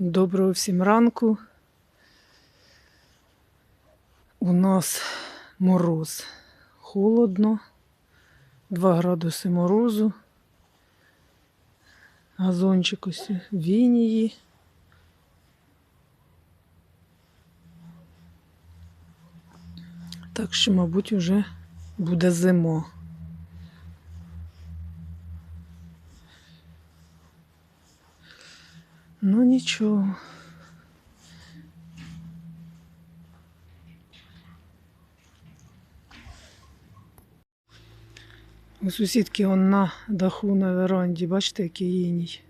Доброго всім ранку. У нас мороз. Холодно, 2 градуси морозу. Газончик ось вінії. Так що, мабуть, вже буде зима. Ну нічого. У сусідки он на даху на веранді, бачите, який іній.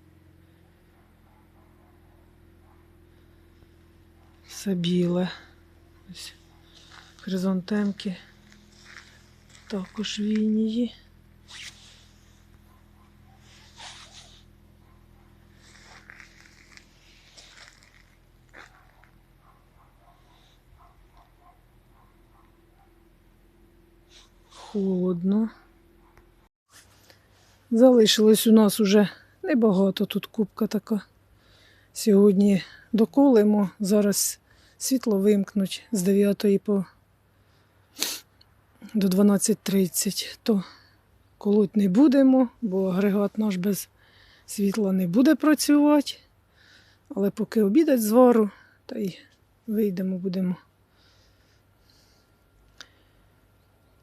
Все біле. Ось хризантемки також вінії. Холодно. Залишилось у нас уже небагато тут кубка така. Сьогодні доколимо, зараз світло вимкнуть з 9 по до 12.30, то колоть не будемо, бо агрегат наш без світла не буде працювати. Але поки обідать звару, та й вийдемо, будемо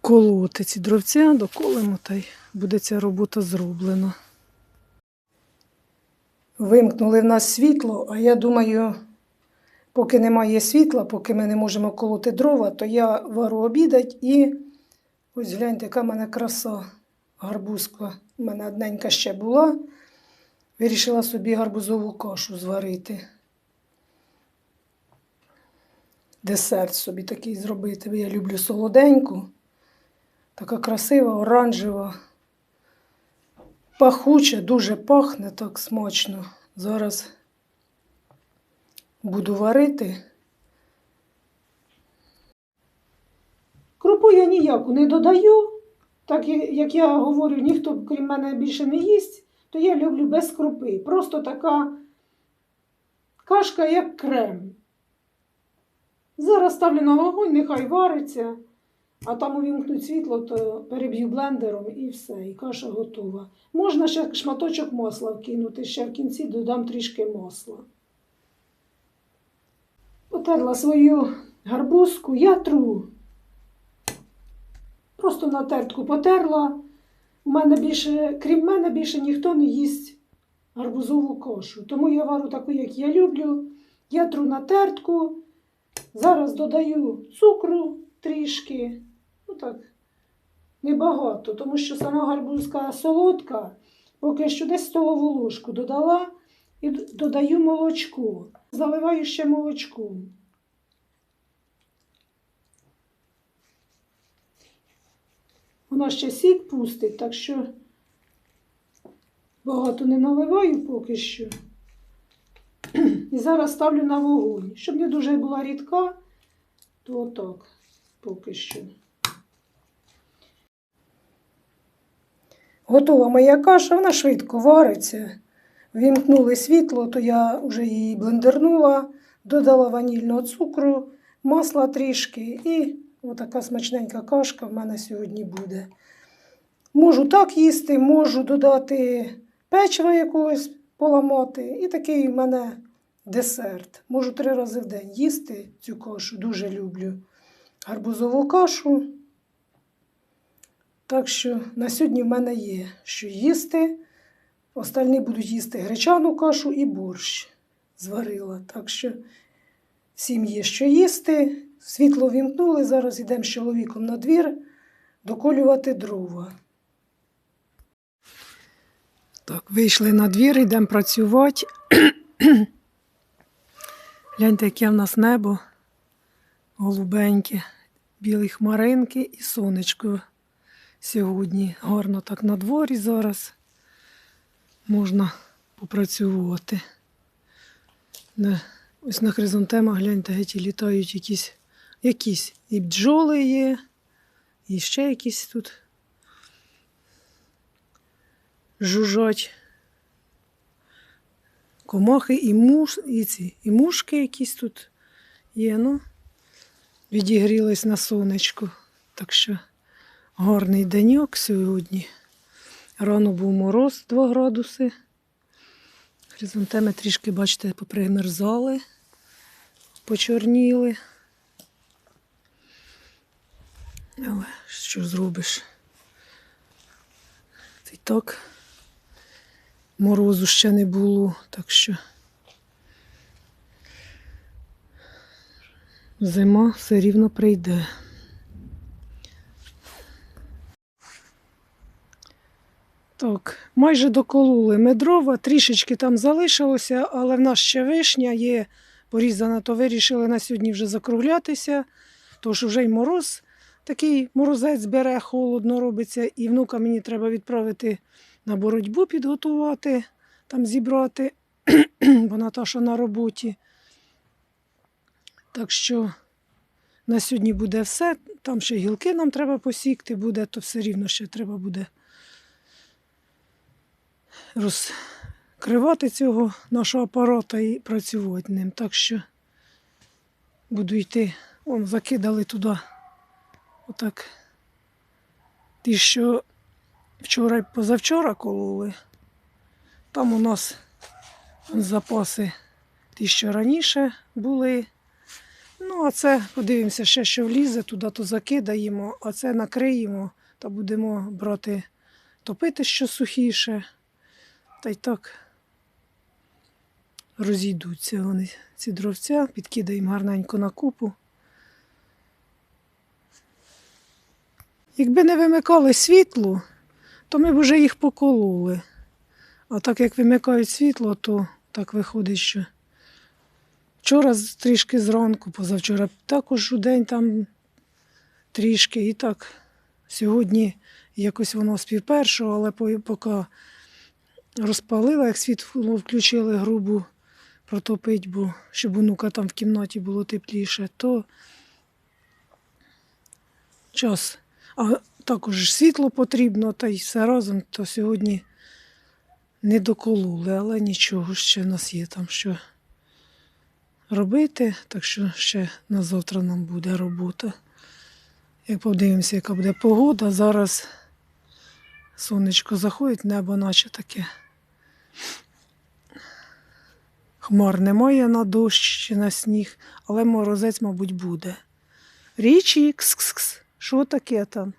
колоти ці дровця, доколимо, та й буде ця робота зроблена. Вимкнули в нас світло, а я думаю, поки немає світла, поки ми не можемо колоти дрова, то я вару обідать і ось гляньте, яка в мене краса. Гарбузка. У мене одненька ще була. Вирішила собі гарбузову кашу зварити. Десерт собі такий зробити. бо Я люблю солоденьку. Така красива, оранжева, пахуча, дуже пахне так смачно. Зараз буду варити. Крупу я ніяку не додаю. Так як я говорю, ніхто крім мене більше не їсть, то я люблю без крупи. Просто така кашка, як крем. Зараз ставлю на вогонь, нехай вариться. А там увімкнуть світло, то переб'ю блендером і все, і каша готова. Можна ще шматочок масла вкинути, ще в кінці додам трішки масла. Потерла свою гарбузку, я тру. Просто на тертку потерла. У мене більше, крім мене, більше ніхто не їсть гарбузову кошу. Тому я вару таку, як я люблю. Я тру на тертку. Зараз додаю цукру трішки. Ну так, небагато, тому що сама гарбузка солодка. Поки що десь столову ложку додала і додаю молочко. Заливаю ще молочком. Вона ще сік пустить, так що багато не наливаю поки що. І зараз ставлю на вогонь. Щоб не дуже була рідка, то отак поки що. Готова моя каша, вона швидко вариться. Вімкнули світло, то я вже її блендернула, додала ванільного цукру, масла трішки і отака смачненька кашка в мене сьогодні буде. Можу так їсти, можу додати печива якогось поламати. І такий в мене десерт. Можу три рази в день їсти цю кашу, дуже люблю гарбузову кашу. Так що на сьогодні в мене є що їсти. Остальні будуть їсти гречану кашу і борщ зварила. Так що всім є що їсти. Світло вімкнули. Зараз йдемо з чоловіком на двір доколювати дрова. Так, вийшли на двір, йдемо працювати. Гляньте, яке в нас небо голубеньке, білі хмаринки і сонечко сьогодні. Гарно так на дворі зараз можна попрацювати. Ось на хризантемах, гляньте, геть літають якісь, якісь і бджоли є, і ще якісь тут жужжать. комахи і, муш, і, ці, і мушки якісь тут є. Ну, відігрілись на сонечку. Так що гарний деньок сьогодні. Рано був мороз 2 градуси. Хризантеми трішки, бачите, попримерзали, почорніли. Але що зробиш? Й так морозу ще не було, так що зима все рівно прийде. Так, майже докололи ми дрова, трішечки там залишилося, але в нас ще вишня є порізана, то вирішили на сьогодні вже закруглятися, тож вже й мороз такий морозець бере, холодно робиться, і внука мені треба відправити на боротьбу, підготувати, там зібрати, бо Наташа на роботі. Так що на сьогодні буде все. Там ще гілки нам треба посікти буде, то все рівно ще треба буде розкривати цього нашого апарата і працювати ним. Так що буду йти. Вон закидали туди. Отак. Ті, що вчора й позавчора кололи. Там у нас запаси ті, що раніше були. Ну, а це подивимося, ще що влізе, туди то закидаємо, а це накриємо та будемо брати, топити що сухіше. Та й так розійдуться вони, ці дровця, підкидаємо гарненько на купу. Якби не вимикали світло, то ми б вже їх покололи. А так як вимикають світло, то так виходить, що вчора трішки зранку, позавчора також у день там трішки. І так сьогодні якось воно з пів але поки розпалила, як світло включили грубу протопить, бо щоб онука там в кімнаті було тепліше, то час. А також світло потрібно, та й все разом, то сьогодні не докололи, але нічого, ще в нас є там що робити, так що ще на завтра нам буде робота. Як подивимося, яка буде погода, зараз сонечко заходить, небо наче таке. Хмар немає на дощ чи на сніг, але морозець, мабуть, буде. Річі. Що таке там?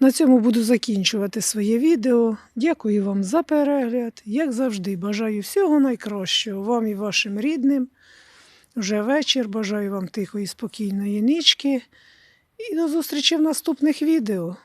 На цьому буду закінчувати своє відео. Дякую вам за перегляд. Як завжди, бажаю всього найкращого вам і вашим рідним. Вже вечір. Бажаю вам тихої, спокійної нічки. І до зустрічі в наступних відео.